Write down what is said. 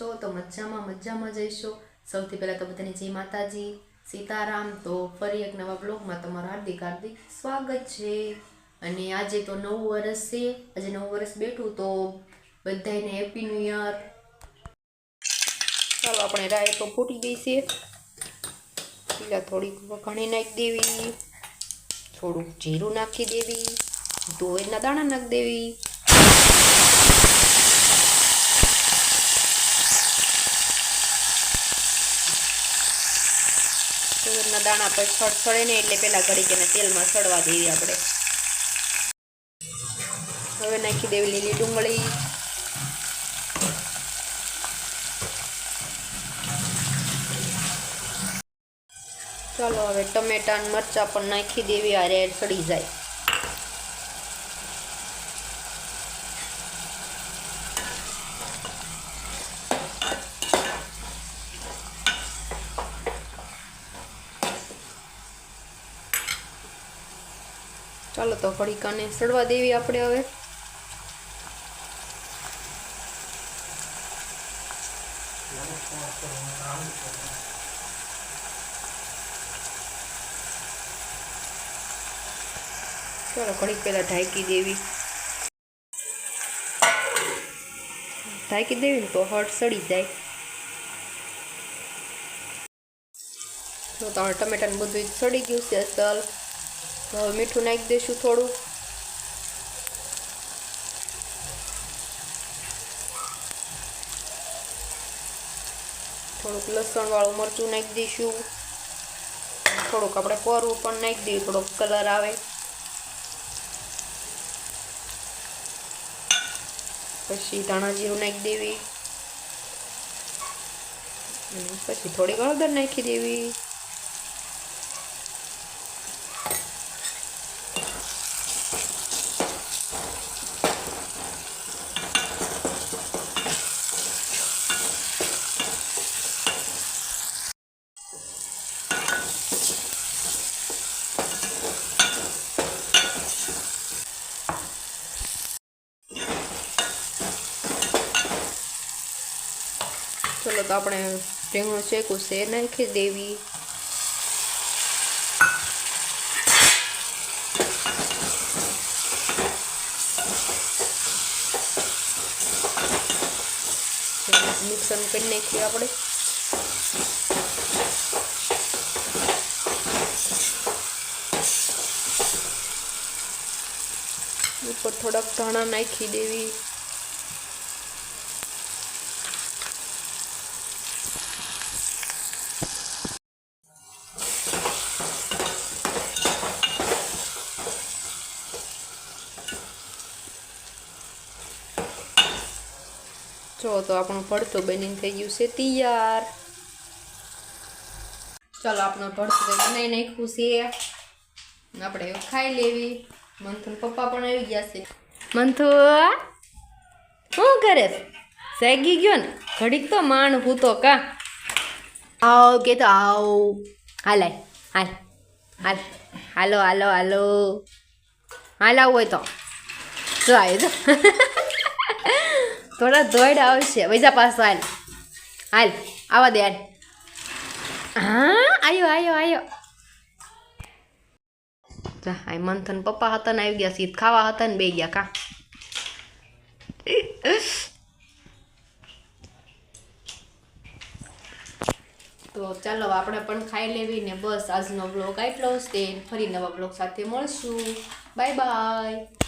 છો? તો મજામાં મજામાં જઈશો. સૌથી પહેલાં તો બધાની જય માતાજી. સીતારામ. તો ફરી એક નવા બ્લોગમાં તમારું હાર્દિક હાર્દિક સ્વાગત છે. અને આજે તો નવું વર્ષ છે. આજે નવું વર્ષ બેઠું તો બધાને હેપી ન્યૂ યર ચાલો આપણે રાય તો ફૂટી ગઈ છે પેલા થોડીક વઘાણી નાખી દેવી. થોડુંક જીરું નાખી દેવી. ધોળના દાણા નાખી દેવી. તુવેરના દાણા પર સળ સળે નહીં એટલે પેલા ઘડીક એને તેલમાં સળવા દેવી આપણે. હવે નાખી દેવી લીલી ડુંગળી. ચાલો હવે ટમેટા ને મરચાં પણ નાખી દેવી, આ રેડ સડી જાય. ચાલો તો ઘડીકાને સડવા દેવી આપણે હવે. ચાલો ઘડીક પહેલાં ઢાંકી દેવી. ઢાંકી દેવી ને તો હળ સડી જાય. જો તમારે ટમેટાને બધું સડી ગયું છે અસલ. તો હવે મીઠું નાખી દઈશું થોડું. થોડુંક લસણવાળું મરચું નાખી દઈશું. થોડુંક આપણે કોરવું પણ નાખી દઈએ, થોડોક કલર આવે. પછી ધાણા જીરું નાખી દેવી. પછી થોડી હળદર નાખી દેવી. તો આપણે રીંગણું શેકું છે નાખી દેવી. મિક્સર કરી નાખીએ આપણે. ઉપર થોડાક ધાણા નાખી દેવી. જો તો આપણું ભરતું બનીને થઈ ગયું છે તૈયાર. ચાલો, આપણું તો બનાવી નાખ્યું છે. આપણે ખાઈ લેવી. મંથુન પપ્પા પણ આવી ગયા છે. મંથુ, શું કરે સેગી ગયો ને? ઘડીક તો માણ હું કા? આવો કે તો આવ. હાલ હાલ હાલ, હાલો. હાલો હાલો, હાલ. આવું હોય તો. જો આવ્યો જો. થોડા ધોઈડ આવશે. વૈજા પાછો હાલ. હાલ, આવા દે હાલ. હા, આયો આયો આયો. જા મંથન પપ્પા હતા ને આવી ગયા સીધ ખાવા હતા ને બે ગયા કા. તો ચાલો, આપણે પણ ખાઈ લેવી ને બસ. આજનો બ્લોગ આટલો જ તે. ફરી નવા બ્લોગ સાથે મળશું. Bye bye